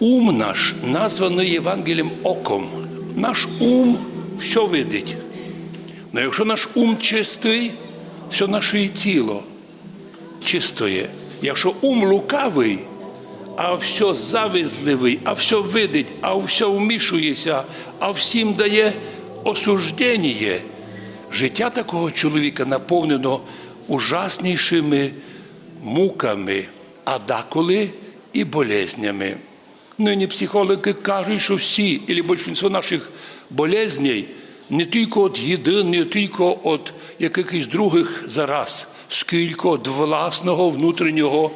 Ум наш названий Євангелієм оком. Наш ум все видить. Но якщо наш ум чистий, все наше тіло чистоє. Якщо ум лукавий, а все завизливий, а все видить, а все вмішується, а всім дає осуждення, життя такого чоловіка наповнено ужаснішими муками, а деколи і болезнями. Нині психологи кажуть, що всі, або більшість наших болезней не тільки від їди, не тільки від якихось других зараз, скільки від власного внутрішнього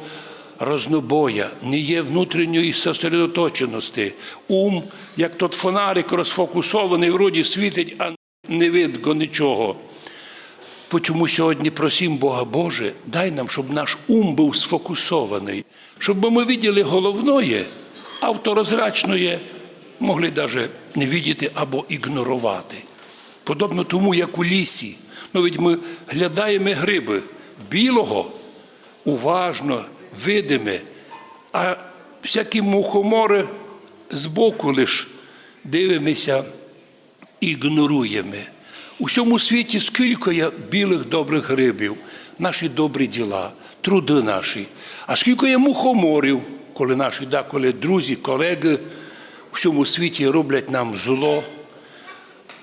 рознобоя, не є внутрішньої сосредоточеності. Ум, як тот фонарик розфокусований, вроді світить, а не видно нічого. Почому сьогодні просім Бога Боже, дай нам, щоб наш ум був сфокусований, щоб ми виділи головне, а авторозрачне могли навіть не видіти або ігнорувати. Подобно тому, як у лісі. Ну, ведь ми глядаємо гриби білого, уважно, видиме, а всякі мухомори збоку лиш дивимося ігноруємо. У всьому світі скільки є білих добрих грибів, наші добрі діла, труди наші. А скільки є мухоморів, коли наші деколи друзі, колеги у всьому світі роблять нам зло.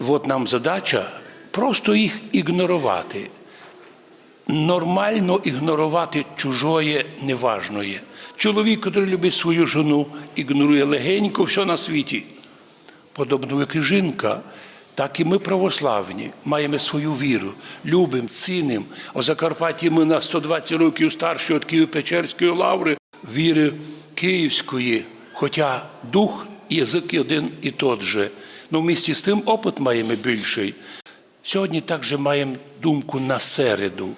От нам задача просто їх ігнорувати. Нормально ігнорувати чужое неважное. Чоловік, який любить свою жену, ігнорує легенько все на світі. Подобно як і жінка, так і ми православні, маємо свою віру, любимо, цінимо. У Закарпатті ми на 120 років старші від Києво-Печерської лаври, віри київської, хоча дух і язик один і тот же. Ну, в місті з тим опит маємо більший. Сьогодні також маємо думку на середу.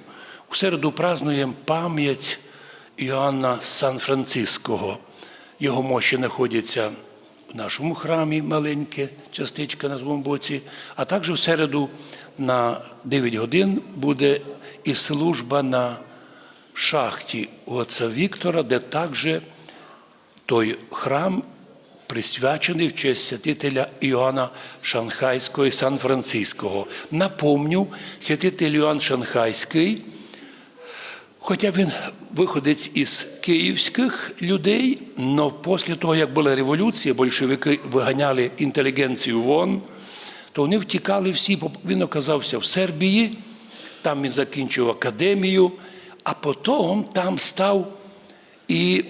У середу празднуємо пам'ять Іоанна Сан-Франциского. Його мощі знаходяться в нашому храмі маленьке, частичка на своєму боці, а також в середу на 9 годин буде і служба на шахті отця Віктора, де також той храм присвячений в честь святителя Іоанна Шанхайського і Сан-Франциского. Напомню, святитель Іоанн Шанхайський, хоча він виходить із київських людей, але після того, як була революція, большевики виганяли інтелігенцію вон, то вони втікали всі, він оказався в Сербії, там він закінчив академію, а потім там став і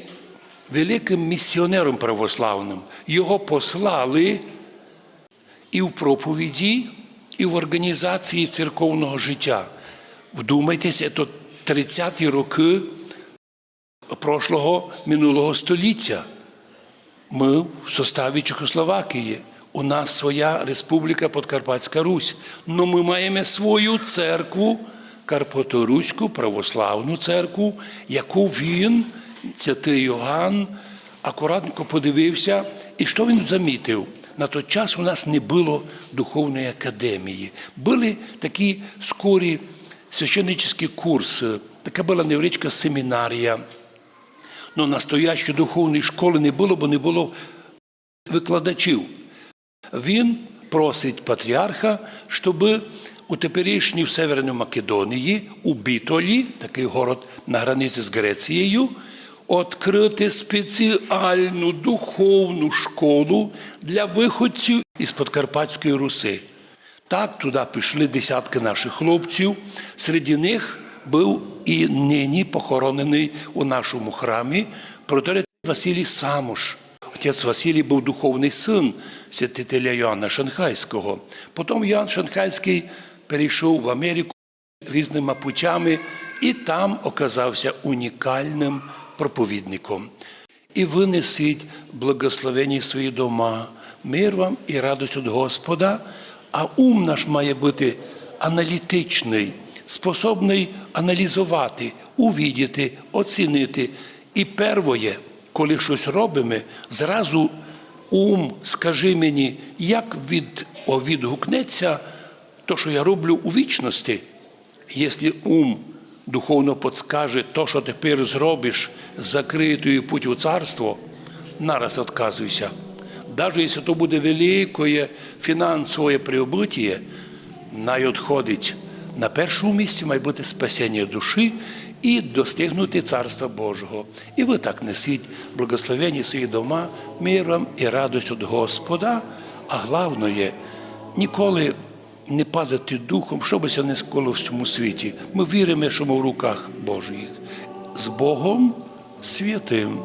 великим місіонером православним. Його послали і в проповіді, і в організації церковного життя. Вдумайтеся, це 30-ті роки прошлого минулого століття. Ми в составі Чехословакії. У нас своя республіка Подкарпатська Русь. Но ми маємо свою церкву, Карпаторуську православну церкву, яку він, Йоганн, акуратненько подивився, і що він замітив? На той час у нас не було духовної академії. Були такі скорі священническі курси, така була невеличка семінарія. Ну, настоящої духовної школи не було, бо не було викладачів. Він просить патріарха, щоб у теперішній в Северній Македонії, у Бітолі, такий город на границі з Грецією, відкрити спеціальну духовну школу для виходців із Подкарпатської Руси. Так, туди пішли десятки наших хлопців. Серед них був і нині похоронений у нашому храмі проторець Василій Самуш. Отець Василій був духовний син святителя Йоанна Шанхайського. Потім Йоанн Шанхайський перейшов в Америку різними путями і там оказався унікальним проповідником. І винесіть благословені свої дома, мир вам і радость від Господа, а ум наш має бути аналітичний, способний аналізувати, увідіти, оцінити. І первоє, коли щось робимо, зразу ум, скажи мені, як від, о, відгукнеться то, що я роблю у вічності, якщо ум духовно подскаже то, що тепер зробиш, закриє твій путь у царство, нараз відказуйся. Навіть якщо то буде велике фінансове приобытие, най відходить. На першому місці має бути спасіння душі і достигнути Царства Божого. І ви так несіть благословені свої дома миром і радость від Господа, а головне, ніколи не падати духом, що би ся не сколо в цьому світі. Ми віримо, що ми в руках Божих. З Богом святим.